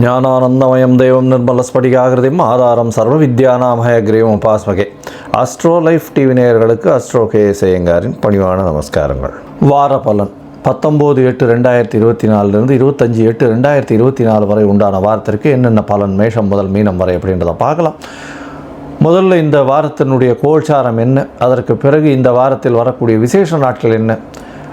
ஞானானந்தமயம் தெய்வம் நிர்மலஸ்படிகாகிருதியும் ஆதாரம் சர்வ வித்யானாமய கிரீவம் உபாஸ்மகே. அஸ்ட்ரோ லைஃப் டிவி நேயர்களுக்கு அஸ்ட்ரோ கே செய்யங்காரின் பணிவான நமஸ்காரங்கள். வார பலன் பத்தொம்போது எட்டு ரெண்டாயிரத்தி இருபத்தி நாலுலேருந்து இருபத்தஞ்சி எட்டு ரெண்டாயிரத்தி இருபத்தி நாலு வரை உண்டான வாரத்திற்கு என்னென்ன பலன் மேஷம் முதல் மீனம் வரை அப்படின்றத பார்க்கலாம். முதல்ல இந்த வாரத்தினுடைய கோல்சாரம் என்ன? அதற்கு பிறகு இந்த வாரத்தில் வரக்கூடிய விசேஷ நாட்கள் என்ன?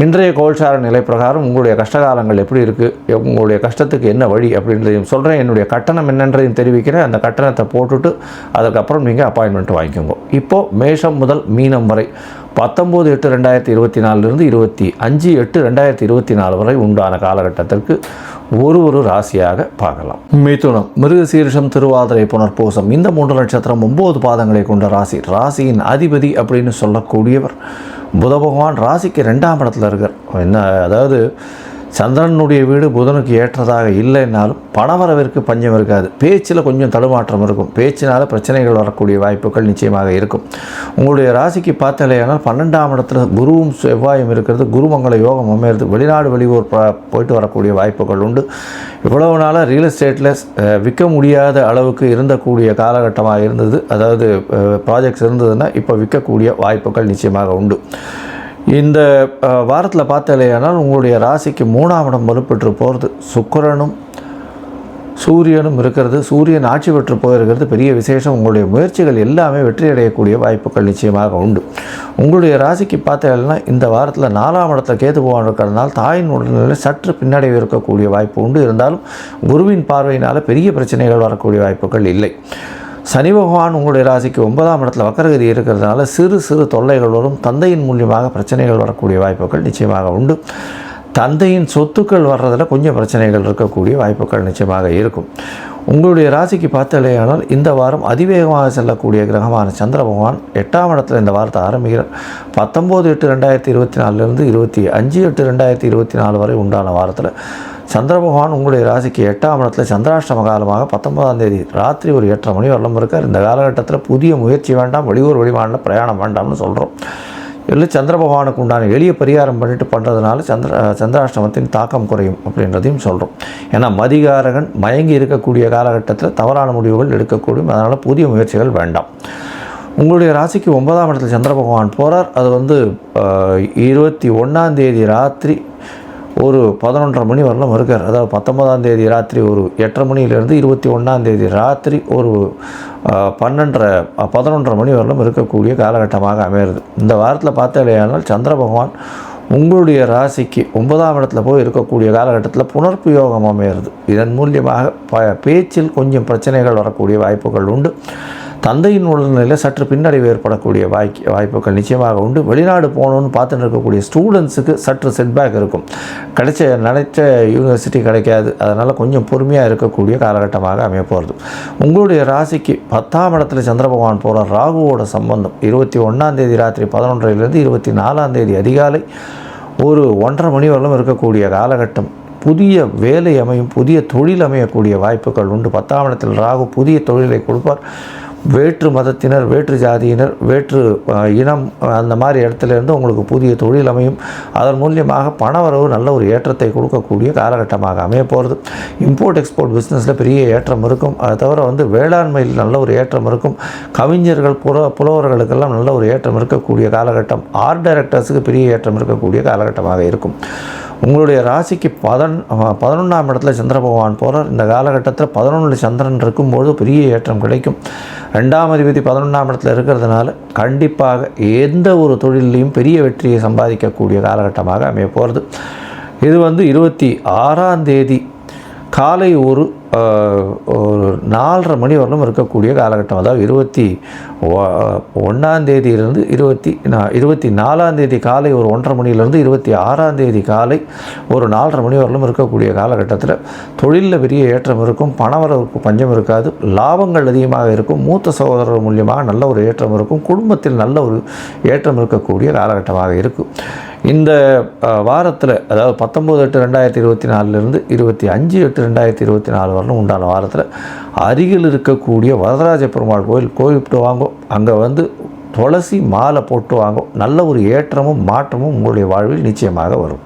இன்றைய கோல்சார நிலை பிரகாரம் உங்களுடைய கஷ்டகாலங்கள் எப்படி இருக்குது உங்களுடைய கஷ்டத்துக்கு என்ன வழி அப்படின்றதையும் சொல்கிறேன் என்னுடைய கட்டணம் என்னன்றதையும் தெரிவிக்கிறேன். அந்த கட்டணத்தை போட்டுட்டு அதுக்கப்புறம் நீங்கள் அப்பாயின்மெண்ட் வாங்கிக்கோங்க. இப்போது மேஷம் முதல் மீனம் வரை பத்தொம்போது எட்டு ரெண்டாயிரத்தி இருபத்தி நாலுலேருந்து இருபத்தி அஞ்சு எட்டு ரெண்டாயிரத்தி இருபத்தி நாலு வரை உண்டான காலகட்டத்திற்கு ஒரு ஒரு ராசியாக பார்க்கலாம். மிதுனம் மிருகசீரிஷம் திருவாதிரை புனர்பூசம் இந்த மூன்று நட்சத்திரம் ஒம்பது பாதங்களை கொண்ட ராசி. ராசியின் அதிபதி அப்படின்னு சொல்லக்கூடியவர் புத பகவான் ராசிக்கு ரெண்டாம் இடத்துல இருக்கார். என்ன அதாவது சந்திரனுடைய வீடு புதனுக்கு ஏற்றதாக இல்லைன்னாலும் பணவரவிற்கு பஞ்சம் இருக்காது. பேச்சில் கொஞ்சம் தடுமாற்றம் இருக்கும். பேச்சினால் பிரச்சனைகள் வரக்கூடிய வாய்ப்புகள் நிச்சயமாக இருக்கும். உங்களுடைய ராசிக்கு பார்த்தாலேயானால் பன்னெண்டாம் இடத்துல குருவும் செவ்வாயும் இருக்கிறது. குருமங்கள யோகம் அமையிறது. வெளிநாடு வெளியூர் போயிட்டு வரக்கூடிய வாய்ப்புகள் உண்டு. இவ்வளவு நாளாக ரியல் எஸ்டேட்டில் விற்க முடியாத அளவுக்கு இருந்தக்கூடிய காலகட்டமாக இருந்தது. அதாவது ப்ராஜெக்ட்ஸ் இருந்ததுன்னா இப்போ விற்கக்கூடிய வாய்ப்புகள் நிச்சயமாக உண்டு. இந்த வாரத்தில் பார்த்தாலேயானால் உங்களுடைய ராசிக்கு மூணாம் இடம் வலுப்பெற்று போகிறது சுக்கரனும் சூரியனும் இருக்கிறது. சூரியன் ஆட்சி பெற்று போயிருக்கிறது. பெரிய விசேஷம். உங்களுடைய முயற்சிகள் எல்லாமே வெற்றியடையக்கூடிய வாய்ப்புகள் நிச்சயமாக உண்டு. உங்களுடைய ராசிக்கு பார்த்தீங்கன்னா இந்த வாரத்தில் நாலாம் இடத்துல கேது போவான் இருக்கிறதுனால தாயின் உடல்நிலை சற்று பின்னடைவு இருக்கக்கூடிய வாய்ப்பு உண்டு. இருந்தாலும் குருவின் பார்வையினால் பெரிய பிரச்சனைகள் வரக்கூடிய வாய்ப்புகள் இல்லை. சனி பகவான் உங்களுடைய ராசிக்கு ஒன்பதாம் இடத்துல வக்கரகதி இருக்கிறதுனால சிறு சிறு தொல்லைகள் வரும். தந்தையின் மூலியமாக பிரச்சனைகள் வரக்கூடிய வாய்ப்புகள் நிச்சயமாக உண்டு. தந்தையின் சொத்துக்கள் வர்றதில் கொஞ்சம் பிரச்சனைகள் இருக்கக்கூடிய வாய்ப்புகள் நிச்சயமாக இருக்கும். உங்களுடைய ராசிக்கு பார்த்தாலேயானால் இந்த வாரம் அதிவேகமாக செல்லக்கூடிய கிரகமான சந்திர பகவான் எட்டாம் இடத்துல இந்த வாரத்தை ஆரம்பிக்கிறார். பத்தொம்போது எட்டு ரெண்டாயிரத்தி இருபத்தி நாலுலேருந்து இருபத்தி அஞ்சு எட்டு ரெண்டாயிரத்தி இருபத்தி நாலு வரை உண்டான வாரத்தில் சந்திர பகவான் உங்களுடைய ராசிக்கு எட்டாம் இடத்துல சந்திராஷ்டம காலமாக பத்தொன்பதாம் தேதி ராத்திரி ஒரு எட்டரை மணி வரலாம் இருக்கார். இந்த காலகட்டத்தில் புதிய முயற்சி வேண்டாம் வெளியூர் வெளிமாநில பிரயாணம் வேண்டாம்னு சொல்கிறோம் இல்லை சந்திர பகவானுக்கு உண்டான எளிய பரிகாரம் பண்ணிட்டு பண்ணுறதுனால சந்திர சந்திராஷ்டமத்தின் தாக்கம் குறையும் அப்படின்றதையும் சொல்கிறோம் ஏன்னா மதிகாரகன் மயங்கி இருக்கக்கூடிய காலகட்டத்தில் தவறான முடிவுகள் எடுக்கக்கூடும். அதனால் புதிய முயற்சிகள் வேண்டாம். உங்களுடைய ராசிக்கு ஒன்பதாம் இடத்துல சந்திர பகவான் போகிறார் அது வந்து இருபத்தி ஒன்றாம் தேதி ராத்திரி ஒரு பதினொன்றரை மணி வரலாம் இருக்கார். அதாவது பத்தொன்பதாம் தேதி ராத்திரி ஒரு எட்டரை மணியிலேருந்து இருபத்தி ஒன்றாம் தேதி ராத்திரி ஒரு பன்னெண்டரை பதினொன்றரை மணி வரலும் இருக்கக்கூடிய காலகட்டமாக அமையிறது இந்த வாரத்தில் பார்த்தாலேயானால் சந்திர பகவான் உங்களுடைய ராசிக்கு ஒன்பதாம் இடத்துல போய் இருக்கக்கூடிய காலகட்டத்தில் புனர்ப்பு யோகம் அமையிறது இதன் மூலியமாக ப பேச்சில் கொஞ்சம் பிரச்சனைகள் வரக்கூடிய வாய்ப்புகள் உண்டு. தந்தையின் உடல்நிலையில் சற்று பின்னடைவு ஏற்படக்கூடிய வாய்க்கு வாய்ப்புகள் நிச்சயமாக உண்டு. வெளிநாடு போகணுன்னு பார்த்துட்டு இருக்கக்கூடிய ஸ்டூடெண்ட்ஸுக்கு சற்று செட்பேக் இருக்கும். கிடைச்ச நினைச்ச யூனிவர்சிட்டி கிடைக்காது. அதனால் கொஞ்சம் பொறுமையாக இருக்கக்கூடிய காலகட்டமாக அமைய போகிறது உங்களுடைய ராசிக்கு பத்தாம் இடத்துல சந்திர பகவான் போகிற ராகுவோட சம்பந்தம். இருபத்தி ஒன்றாம் தேதி ராத்திரி பதினொன்றிலிருந்து இருபத்தி நாலாம் தேதி அதிகாலை ஒரு ஒன்றரை மணி வரலும் இருக்கக்கூடிய காலகட்டம். புதிய வேலை அமையும் புதிய தொழில் அமையக்கூடிய வாய்ப்புகள் உண்டு. பத்தாம் இடத்தில் ராகு புதிய தொழிலை கொடுப்பார். வேற்று மதத்தினர் வேற்று ஜாதியினர் வேற்று இனம் அந்த மாதிரி இடத்துலேருந்து உங்களுக்கு புதிய தொழில் அமையும். அதன் மூலியமாக பணவரவு நல்ல ஒரு ஏற்றத்தை கொடுக்கக்கூடிய காலகட்டமாக அமைய போகிறது இம்போர்ட் எக்ஸ்போர்ட் பிஸ்னஸில் பெரிய ஏற்றம் இருக்கும். அதை தவிர வந்து வேளாண்மையில் நல்ல ஒரு ஏற்றம் இருக்கும். கவிஞர்கள் புற புலவர்களுக்கெல்லாம் நல்ல ஒரு ஏற்றம் இருக்கக்கூடிய காலகட்டம். ஆர்ட் டைரக்டர்ஸுக்கு பெரிய ஏற்றம் இருக்கக்கூடிய காலகட்டமாக இருக்கும். உங்களுடைய ராசிக்கு பதன் பதினொன்றாம் இடத்துல சந்திர பகவான் போகிறார் இந்த காலகட்டத்தில் பதினொன்று சந்திரன் இருக்கும்போது பெரிய ஏற்றம் கிடைக்கும். ரெண்டாம் அதிபதி பதினொன்றாம் இடத்துல இருக்கிறதுனால கண்டிப்பாக எந்த ஒரு தொழிலையும் பெரிய வெற்றியை சம்பாதிக்கக்கூடிய காலகட்டமாக அமைய போகிறது இது வந்து இருபத்தி ஆறாம் தேதி காலை ஒரு ஒரு நாலரை மணி வரலும் இருக்கக்கூடிய காலகட்டம். அதாவது இருபத்தி ஒன்றாந்தேதியிலிருந்து இருபத்தி இருபத்தி நாலாந்தேதி காலை ஒரு ஒன்றரை மணியிலேருந்து இருபத்தி ஆறாந்தேதி காலை ஒரு நாலரை மணி வரலும் இருக்கக்கூடிய காலகட்டத்தில் தொழிலில் பெரிய ஏற்றம் இருக்கும் பணவரவுக்கு பஞ்சம் இருக்காது லாபங்கள் அதிகமாக இருக்கும் மூத்த சகோதரர் மூலியமாக நல்ல ஒரு ஏற்றம் இருக்கும் குடும்பத்தில் நல்ல ஒரு ஏற்றம் இருக்கக்கூடிய காலகட்டமாக இருக்கும். இந்த வாரத்தில் அதாவது பத்தொம்போது எட்டு ரெண்டாயிரத்தி இருபத்தி நாலுலேருந்து இருபத்தி அஞ்சு எட்டு ரெண்டாயிரத்தி இருபத்தி நாலு வரலும் உண்டான வாரத்தில் அருகில் இருக்கக்கூடிய வரதராஜ பெருமாள் கோயில் கோவிப்பிட்டு வாங்கோ. அங்கே வந்து துளசி மாலை போட்டு வாங்கோ. நல்ல ஒரு ஏற்றமும் மாற்றமும் உங்களுடைய வாழ்வில் நிச்சயமாக வரும்.